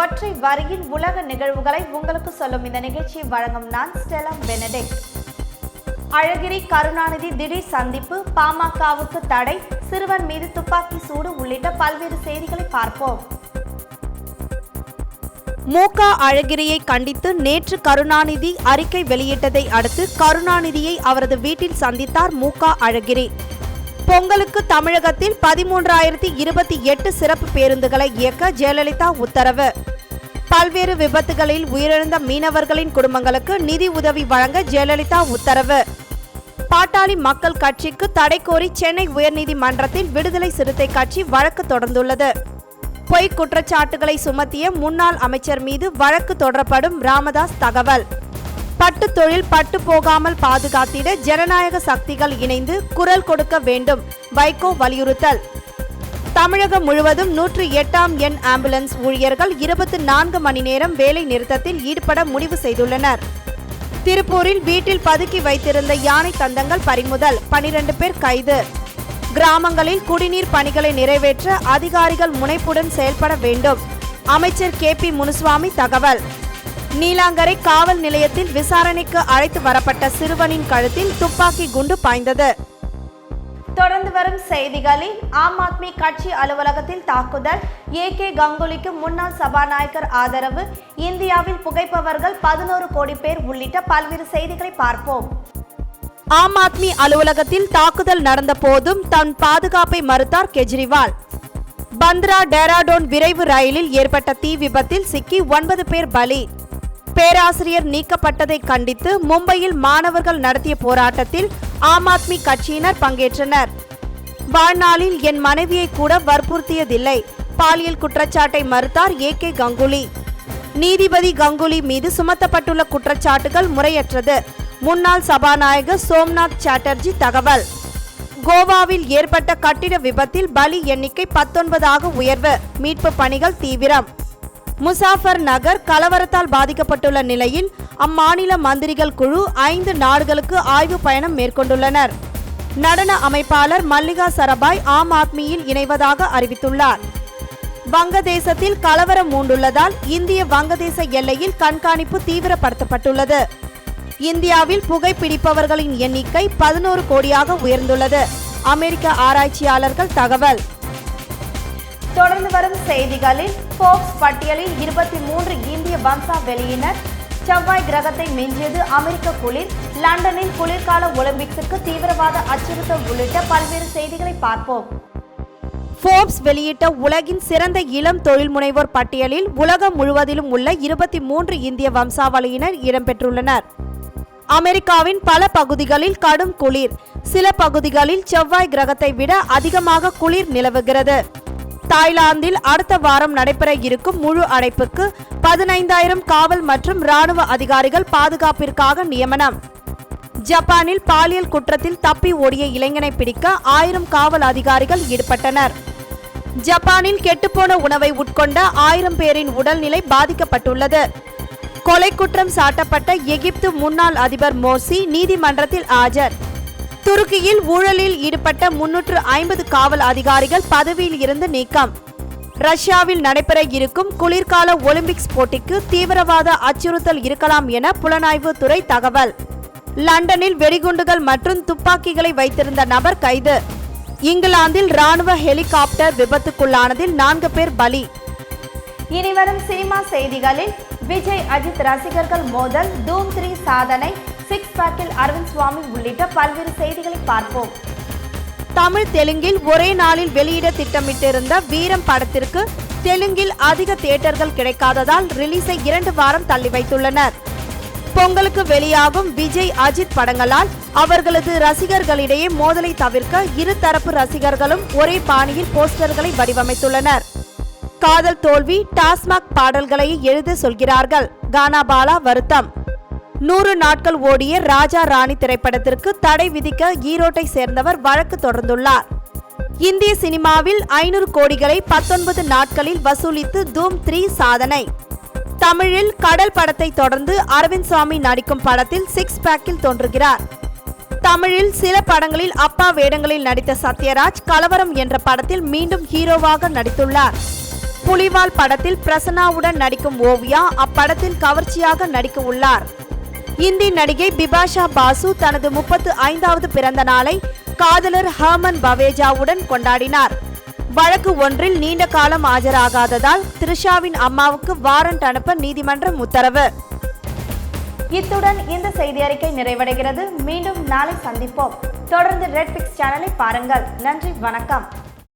ஒற்றை வரியின் உலக நிகழ்வுகளை உங்களுக்கு சொல்லும் இந்த நிகழ்ச்சியை வழங்கும் நான் ஸ்டெலம் பெனடிக்ட். அழகிரி கருணாநிதி திடீர் சந்திப்பு பாமகவுக்கு தடை சிறுவன் மீது துப்பாக்கி சூடு உள்ளிட்ட பல்வேறு செய்திகளை பார்ப்போம். முக அழகிரியை கண்டித்து நேற்று கருணாநிதி அறிக்கை வெளியிட்டதை அடுத்து கருணாநிதியை அவரது வீட்டில் சந்தித்தார் மூக அழகிரி. பொங்கலுக்கு தமிழகத்தில் பதிமூன்றாயிரத்தி இருபத்தி எட்டு சிறப்பு பேருந்துகளை இயக்க ஜெயலலிதா உத்தரவு. பல்வேறு விபத்துகளில் உயிரிழந்த மீனவர்களின் குடும்பங்களுக்கு நிதி உதவி வழங்க ஜெயலலிதா உத்தரவு. பாட்டாளி மக்கள் கட்சிக்கு தடை கோரி சென்னை உயர்நீதிமன்றத்தில் விடுதலை சிறுத்தை கட்சி வழக்கு தொடர்ந்துள்ளது. பொய் குற்றச்சாட்டுகளை சுமத்திய முன்னாள் அமைச்சர் மீது வழக்கு தொடரப்படும் ராமதாஸ் தகவல். பட்டு தொழில் பட்டு போகாமல் பாதுகாத்திட ஜனநாயக சக்திகள் இணைந்து குரல் கொடுக்க வேண்டும். வைகோ வலியுறுத்தல். தமிழகம் முழுவதும் நூற்று எட்டாம் எண் ஆம்புலன்ஸ் ஊழியர்கள் இருபத்தி நான்கு மணி நேரம் வேலை நிறுத்தத்தில் ஈடுபட முடிவு செய்துள்ளனர். திருப்பூரில் வீட்டில் பதுக்கி வைத்திருந்த யானை தந்தங்கள் பறிமுதல் பனிரெண்டு பேர் கைது. கிராமங்களில் குடிநீர் பணிகளை நிறைவேற்ற அதிகாரிகள் முனைப்புடன் செயல்பட வேண்டும். அமைச்சர் கே பி முனுசுவாமி தகவல். நீலாங்கரை காவல் நிலையத்தில் விசாரணைக்கு அழைத்து வரப்பட்ட சிறுவனின் கழுத்தில் துப்பாக்கி குண்டு பாய்ந்தது. தொடர்ந்து வரும் செய்திகளில் ஆம் ஆத்மி கட்சி அலுவலகத்தில் தாக்குதல். ஏ கே கங்குலிக்கு முன்னாள் சபாநாயகர் ஆதரவு. இந்தியாவில் புகைப்பவர்கள் பதினோரு கோடி பேர் உள்ளிட்ட பல்வேறு செய்திகளை பார்ப்போம். ஆம் ஆத்மி அலுவலகத்தில் தாக்குதல் நடந்த போதும் தன் பாதுகாப்பை மறுத்தார் கெஜ்ரிவால். பந்த்ரா டேராடோன் விரைவு ரயிலில் ஏற்பட்ட தீ விபத்தில் சிக்கி ஒன்பது பேர் பலி. பேராசிரியர் நீக்கப்பட்டதை கண்டித்து மும்பையில் மாணவர்கள் நடத்திய போராட்டத்தில் ஆம் ஆத்மி கட்சியினர் பங்கேற்றனர். வாழ்நாளில் என் மனைவியை கூட வற்புறுத்தியதில்லை. பாலியல் குற்றச்சாட்டை மறுத்தார் ஏ கே கங்குலி. நீதிபதி கங்குலி மீது சுமத்தப்பட்டுள்ள குற்றச்சாட்டுகள் முறையற்றது. முன்னாள் சபாநாயகர் சோம்நாத் சாட்டர்ஜி தகவல். கோவாவில் ஏற்பட்ட கட்டிட விபத்தில் பலி எண்ணிக்கை பத்தொன்பதாக உயர்வு. மீட்பு பணிகள் தீவிரம். முசாஃபர் நகர் கலவரத்தால் பாதிக்கப்பட்டுள்ள நிலையில் அம்மாநில மந்திரிகள் குழு ஐந்து நாடுகளுக்கு ஆய்வு பயணம் மேற்கொண்டுள்ளனர். நடன அமைப்பாளர் மல்லிகா சரபாய் ஆம் ஆத்மியில் இணைவதாக அறிவித்துள்ளார். வங்கதேசத்தில் கலவரம் மூண்டுள்ளதால் இந்திய வங்கதேச எல்லையில் கண்காணிப்பு தீவிரப்படுத்தப்பட்டுள்ளது. இந்தியாவில் புகைப்பிடிப்பவர்களின் எண்ணிக்கை பதினோரு கோடியாக உயர்ந்துள்ளது. அமெரிக்க ஆராய்ச்சியாளர்கள் தகவல். தொடர்ந்து வரும் செய்திகளில் போக்ஸ் பட்டியலில் இருபத்தி மூன்று இந்திய வம்சாவெளியினர் செவ்வாய் கிரகத்தை மிஞ்சியது அமெரிக்க குளிர் லண்டனில் குளிர்கால ஒலிம்பிக்ஸுக்கு தீவிரவாத அச்சுறுத்தல் உள்ளிட்ட பல்வேறு செய்திகளை பார்ப்போம். ஃபோர்ப்ஸ் வெளியிட்ட உலகின் சிறந்த இளம் தொழில் முனைவோர் பட்டியலில் உலகம் முழுவதிலும் உள்ள இருபத்தி மூன்று இந்திய வம்சாவளியினர் இடம்பெற்றுள்ளனர். அமெரிக்காவின் பல பகுதிகளில் கடும் குளிர் சில பகுதிகளில் செவ்வாய் கிரகத்தை விட அதிகமாக குளிர் நிலவுகிறது. தாய்லாந்தில் அடுத்த வாரம் நடைபெற இருக்கும் முழு அடைப்புக்கு பதினைந்தாயிரம் காவல் மற்றும் ராணுவ அதிகாரிகள் பாதுகாப்பிற்காக நியமனம். ஜப்பானில் பாலியல் குற்றத்தில் தப்பி ஓடிய இளைஞனை பிடிக்க ஆயிரம் காவல் அதிகாரிகள் ஈடுபட்டனர். ஜப்பானில் கெட்டுப்போன உணவை உட்கொண்ட ஆயிரம் பேரின் உடல்நிலை பாதிக்கப்பட்டுள்ளது. கொலை குற்றம் சாட்டப்பட்ட எகிப்து முன்னாள் அதிபர் மோர்சி நீதிமன்றத்தில் ஆஜர். துருக்கியில் ஊழலில் ஈடுபட்ட முன்னூற்று ஐம்பது காவல் அதிகாரிகள் பதவியில் இருந்து நீக்கம். ரஷ்யாவில் நடைபெற இருக்கும் குளிர்கால ஒலிம்பிக்ஸ் போட்டிக்கு தீவிரவாத அச்சுறுத்தல் இருக்கலாம் என புலனாய்வு துறை தகவல். லண்டனில் வெடிகுண்டுகள் மற்றும் துப்பாக்கிகளை வைத்திருந்த நபர் கைது. இங்கிலாந்தில் ராணுவ ஹெலிகாப்டர் விபத்துக்குள்ளானதில் நான்கு பேர் பலி. இனிவரும் சினிமா செய்திகளில் விஜய் அஜித் ரசிகர்கள் மோதல் தூம் த்ரீ சாதனை சிக்ஸ் பேக்கில் அரவிந்த் சுவாமி உள்ளிட்ட பல்வேறு செய்திகளை பார்ப்போம். தமிழ் தெலுங்கில் ஒரே நாளில் வெளியிட திட்டமிட்டிருந்த வீரம் படத்திற்கு தெலுங்கில் அதிக தியேட்டர்கள் கிடைக்காததால் ரிலீஸை இரண்டு வாரம் தள்ளி வைத்துள்ளனர். பொங்கலுக்கு வெளியாகும் விஜய் அஜித் படங்களால் அவர்களது ரசிகர்களிடையே மோதலை தவிர்க்க இரு தரப்பு ரசிகர்களும் ஒரே பாணியில் போஸ்டர்களை வடிவமைத்துள்ளனர். காதல் தோல்வி டாஸ்மாக் பாடல்களை எழுத சொல்கிறார்கள். கானாபாலா வருத்தம். நூறு நாட்கள் ஓடிய ராஜா ராணி திரைப்படத்திற்கு தடை விதிக்க ஈரோட்டை சேர்ந்தவர் வழக்கு தொடர்ந்துள்ளார். இந்திய சினிமாவில் ஐநூறு கோடிகளை பத்தொன்பது நாட்களில் வசூலித்து தூம் த்ரீ சாதனை. தமிழில் கடல் படத்தை தொடர்ந்து அரவிந்த் சாமி நடிக்கும் படத்தில் சிக்ஸ் பேக்கில் தோன்றுகிறார். தமிழில் சில படங்களில் அப்பா வேடங்களில் நடித்த சத்யராஜ் கலவரம் என்ற படத்தில் மீண்டும் ஹீரோவாக நடித்துள்ளார். புலிவால் படத்தில் பிரசன்னாவுடன் நடிக்கும் ஓவியா அப்படத்தில் கவர்ச்சியாக நடிக்க உள்ளார். இந்தி நடிகை பிபாஷா பாசு தனது முப்பத்து ஐந்தாவது பிறந்த நாளை காதலர் ஹர்மன் பவேஜாவுடன் கொண்டாடினார். வழக்கு ஒன்றில் நீண்ட காலம் ஆஜராகாததால் த்ரிஷாவின் அம்மாவுக்கு வாரண்ட் அனுப்ப நீதிமன்றம் உத்தரவு. இத்துடன் இந்த செய்தி அறிக்கை நிறைவடைகிறது. மீண்டும் நாளை சந்திப்போம். தொடர்ந்து ரெட் பிக்ஸ் சேனலை பாருங்கள். நன்றி வணக்கம்.